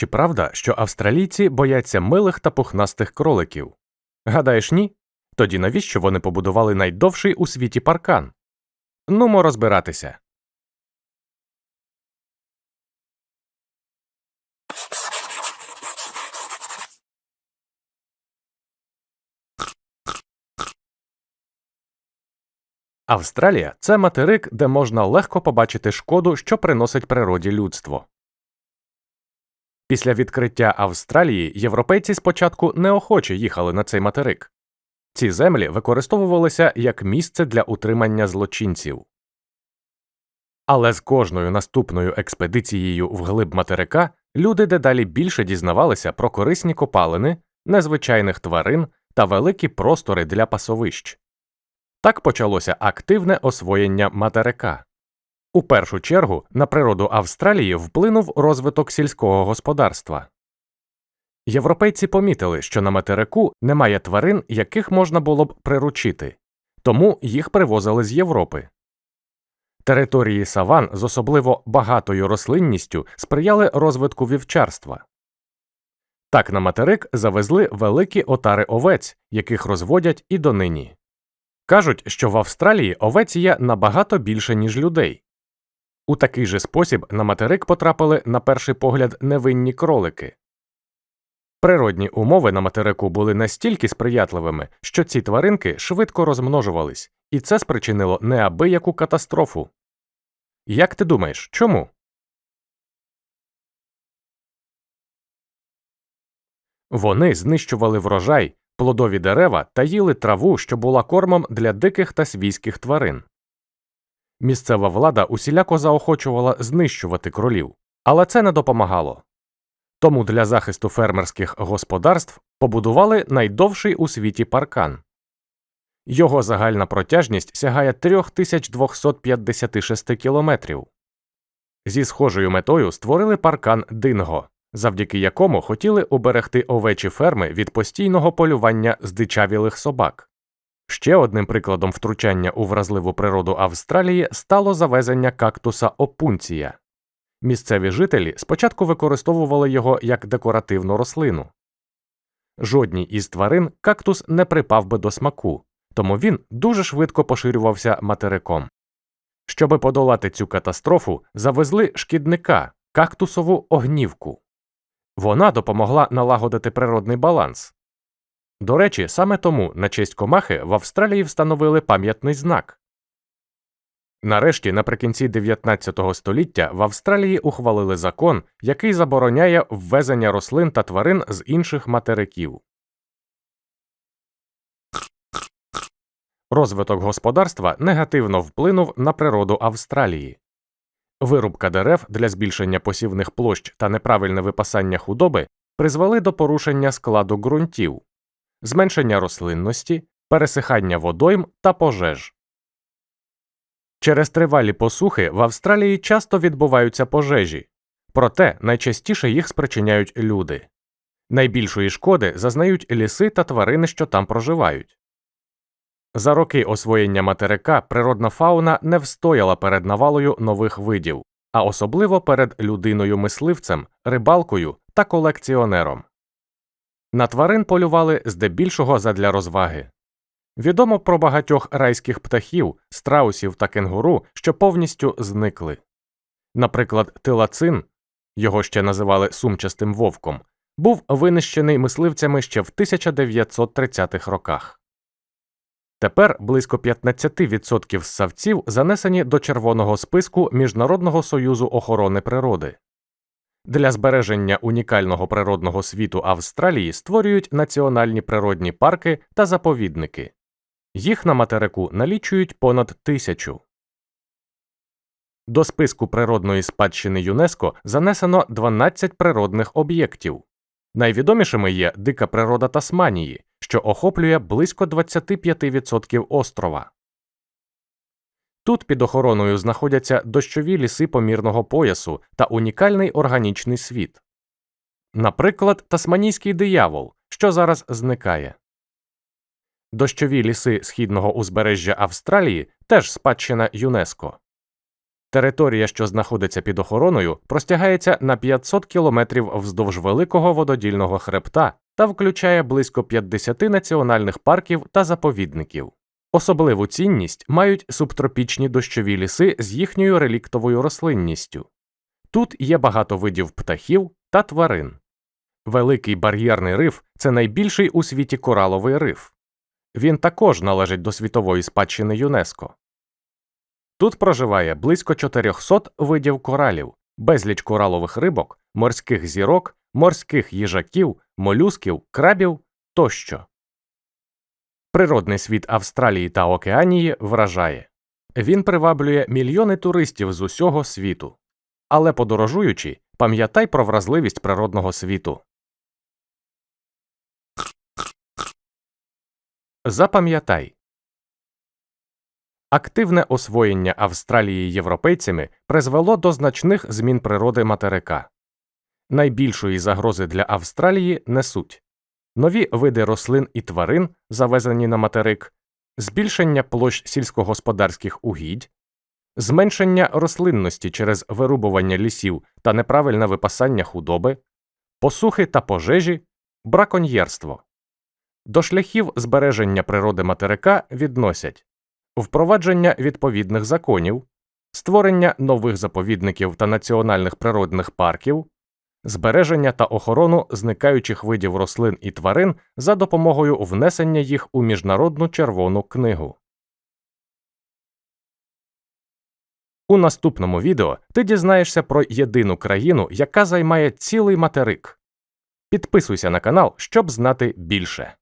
Чи правда, що австралійці бояться милих та пухнастих кроликів? Гадаєш, ні? Тоді навіщо вони побудували найдовший у світі паркан? Нумо розбиратися. Австралія це материк, де можна легко побачити шкоду, що приносить природі людство. Після відкриття Австралії європейці спочатку неохоче їхали на цей материк. Ці землі використовувалися як місце для утримання злочинців. Але з кожною наступною експедицією вглиб материка люди дедалі більше дізнавалися про корисні копалини, незвичайних тварин та великі простори для пасовищ. Так почалося активне освоєння материка. У першу чергу на природу Австралії вплинув розвиток сільського господарства. Європейці помітили, що на материку немає тварин, яких можна було б приручити, тому їх привозили з Європи. Території саван з особливо багатою рослинністю сприяли розвитку вівчарства. Так на материк завезли великі отари овець, яких розводять і донині. Кажуть, що в Австралії овець є набагато більше, ніж людей. У такий же спосіб на материк потрапили на перший погляд невинні кролики. Природні умови на материку були настільки сприятливими, що ці тваринки швидко розмножувались, і це спричинило неабияку катастрофу. Як ти думаєш, чому? Вони знищували врожай, плодові дерева та їли траву, що була кормом для диких та свійських тварин. Місцева влада усіляко заохочувала знищувати кролів, але це не допомагало. Тому для захисту фермерських господарств побудували найдовший у світі паркан. Його загальна протяжність сягає 3256 кілометрів. Зі схожою метою створили паркан Динго, завдяки якому хотіли уберегти овечі ферми від постійного полювання здичавілих собак. Ще одним прикладом втручання у вразливу природу Австралії стало завезення кактуса опунція. Місцеві жителі спочатку використовували його як декоративну рослину. Жодній із тварин кактус не припав би до смаку, тому він дуже швидко поширювався материком. Щоби подолати цю катастрофу, завезли шкідника кактусову огнівку. Вона допомогла налагодити природний баланс. До речі, саме тому на честь комахи в Австралії встановили пам'ятний знак. Нарешті, наприкінці 19 століття в Австралії ухвалили закон, який забороняє ввезення рослин та тварин з інших материків. Розвиток господарства негативно вплинув на природу Австралії. Вирубка дерев для збільшення посівних площ та неправильне випасання худоби призвели до порушення складу ґрунтів, зменшення рослинності, пересихання водойм та пожеж. Через тривалі посухи в Австралії часто відбуваються пожежі, проте найчастіше їх спричиняють люди. Найбільшої шкоди зазнають ліси та тварини, що там проживають. За роки освоєння материка природна фауна не встояла перед навалою нових видів, а особливо перед людиною мисливцем, рибалкою та колекціонером. На тварин полювали здебільшого задля розваги. Відомо про багатьох райських птахів, страусів та кенгуру, що повністю зникли. Наприклад, тилацин його ще називали сумчастим вовком, був винищений мисливцями ще в 1930-х роках. Тепер близько 15% ссавців занесені до червоного списку Міжнародного союзу охорони природи. Для збереження унікального природного світу Австралії створюють національні природні парки та заповідники. Їх на материку налічують понад тисячу. До списку природної спадщини ЮНЕСКО занесено 12 природних об'єктів. Найвідомішими є дика природа Тасманії, що охоплює близько 25% острова. Тут під охороною знаходяться дощові ліси помірного поясу та унікальний органічний світ. Наприклад, тасманійський диявол, що зараз зникає. Дощові ліси східного узбережжя Австралії теж спадщина ЮНЕСКО. Територія, що знаходиться під охороною, простягається на 500 кілометрів вздовж великого вододільного хребта та включає близько 50 національних парків та заповідників. Особливу цінність мають субтропічні дощові ліси з їхньою реліктовою рослинністю. Тут є багато видів птахів та тварин. Великий бар'єрний риф це найбільший у світі кораловий риф. Він також належить до світової спадщини ЮНЕСКО. Тут проживає близько 400 видів коралів, безліч коралових рибок, морських зірок, морських їжаків, молюсків, крабів тощо. Природний світ Австралії та Океанії вражає. Він приваблює мільйони туристів з усього світу. Але подорожуючи, пам'ятай про вразливість природного світу. Запам'ятай. Активне освоєння Австралії європейцями призвело до значних змін природи материка. Найбільшої загрози для Австралії несуть нові види рослин і тварин, завезені на материк, збільшення площ сільськогосподарських угідь, зменшення рослинності через вирубування лісів та неправильне випасання худоби, посухи та пожежі, браконьєрство. До шляхів збереження природи материка відносять. Впровадження відповідних законів, створення нових заповідників та національних природних парків, збереження та охорону зникаючих видів рослин і тварин за допомогою внесення їх у Міжнародну червону книгу. У наступному відео ти дізнаєшся про єдину країну, яка займає цілий материк. Підписуйся на канал, щоб знати більше.